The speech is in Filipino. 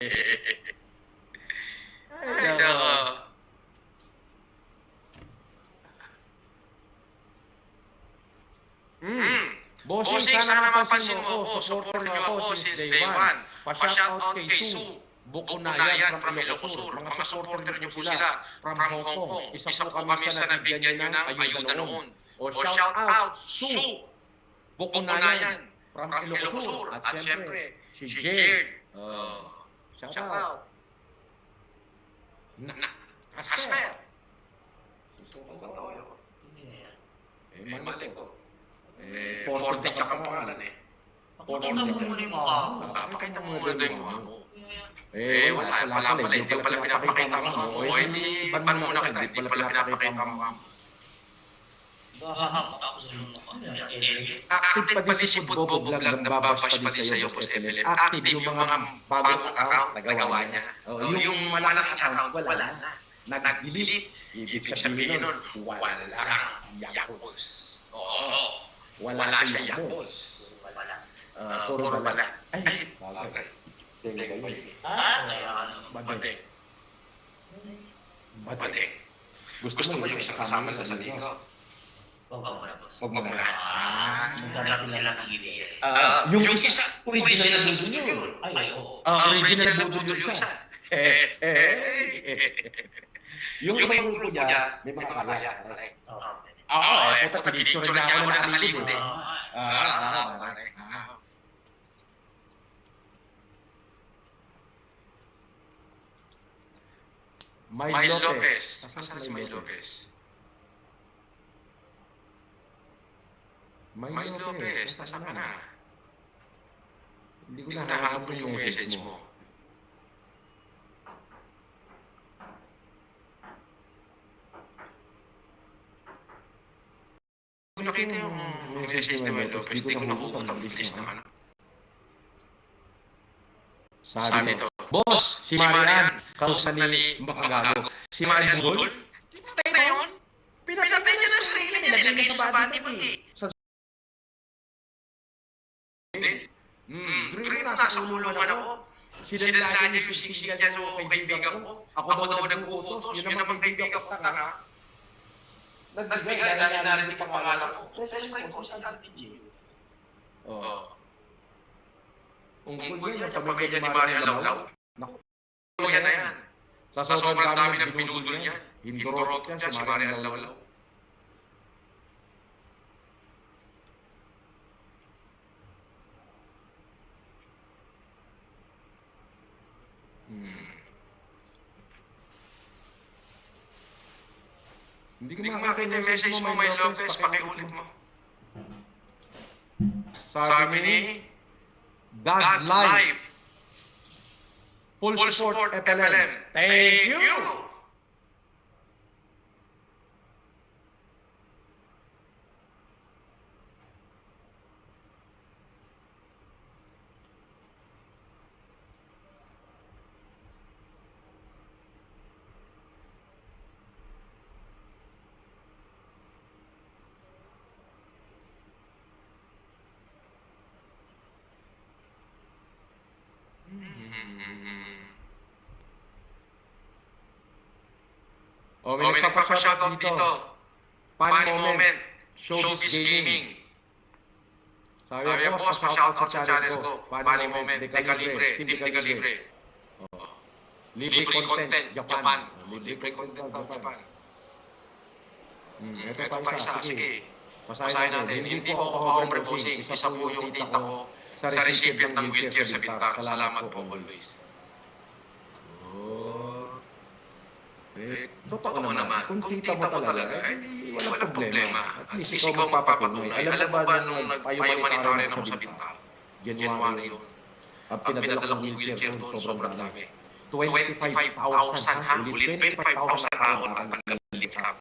Ay, nako. Hmm. Bossing, Bossing, sana mapansin mo ako. Supporter niyo ako since day one. Pa-shout out kay Su. Bukunayan from Ilocosur. Mga supporter niyo po sila from Hong Kong. Isa po kami sa nabigyan niyo ng ayuda noon. O shout out Su. Bukunayan from Ilocosur. At syempre, si Jade. Oh. Out. Na, na, Aster. Eh, mali ko. Eh, Forte tsaka ang pangalan eh. Pakita mo muna yung mukha mo. Pakita mo muna yung mukha mo. Eh, wala, wala pala, hindi ko pala pinapakita. mo. Eh, di, ban mo muna kita, hindi pala pinapakita mo. Hahapak ako sa iyong mukha. Eh, Active pa din si Putbo Vlog, nababash pa din sa'yo, Boss MLM. Active yung mga bagong account na gawa niya. Oh, yung malaking account, wala na. Nag-delete. Ibig sabihin nun, walang yakos. Oo. Wala siya yakos. Wala. Ah, puro balat. Ay, bagay. Ah, kaya ano. Badeng. Gusto mo yung isang kasama na sa ligaw? Huwag ka muna, boss. Huwag muna. Ah. Nagkaroon sila ng ideya. eh. Ah, yung yung isa, original na budol yun. Ay, oo. Ah, original na budol yung yung isa. isa. Eh, eh, Yung Yung ibang grupo niya, may mga kaya. pare. Oo. Oo, eh, puta, picture niya ako na nakalikod eh. Ah, Ah, ah. Ah. May Lopez. Asan si May Lopez? May Lopez, nasaan ka na? Hindi ko nahabol yung message mo. Kung nakita yung message ni May Lopez, hindi ko nakukuha ang list ng ano. Sabi nito, Boss, si Marian, kausa ni Makagago. Si Marian Budol? Pinatay na yun? Pinatay niya sa sarili niya. Nilagay niya sa body bag eh. Sa Hmm, Dream na, nasa kulungan ako. Sinala niya yung siksik niya sa kaibigan ko. Ako daw nag-uutos, yun naman kaibigan ko tanga. Nagbigay dahil narinig ang pangalan ko. Best friend ko sa LPG. Oo. Ungkol yan, yung pamilya ni Marian Lawlaw. Naku, yan na yan. Sa sobrang dami ng pinudol niya, hindurot niya si Marian Lawlaw. Hmm. Hindi ko makakita yung message mo, May Lopez. Pakiulit mo. Sabi ni Life. Life. Full, support. FLM. Thank you. Oh, Oh, may nagpapashoutout dito. Funny moment. Showbiz Showbiz Gaming. Gaming. Sabi, Sabi ang boss, pa-shoutout sa channel ko. Funny moment. Deka Libre. Team Deka Libre. Libre, Libre content. Japan. Oh, Libre content daw Japan. Hmm, Ito pa isa. Sige. Basahin natin. Hindi po ako hombre bossing. Isa po yung tita ko sa recipient ng wheelchair sa Bintar. Salamat po always. Oh. Totoo naman. naman. Kung tita mo talaga, eh, eh, di walang problema. problema. At least ikaw magpapatunay. Alam mo ba nung nagpa-humanitarian ako sa Bintar? January yun. Ang pinadala kong wheelchair doon, sobrang dami. 25,000 25,000 ha? Ulit Ulit 25,000 tao na lift up.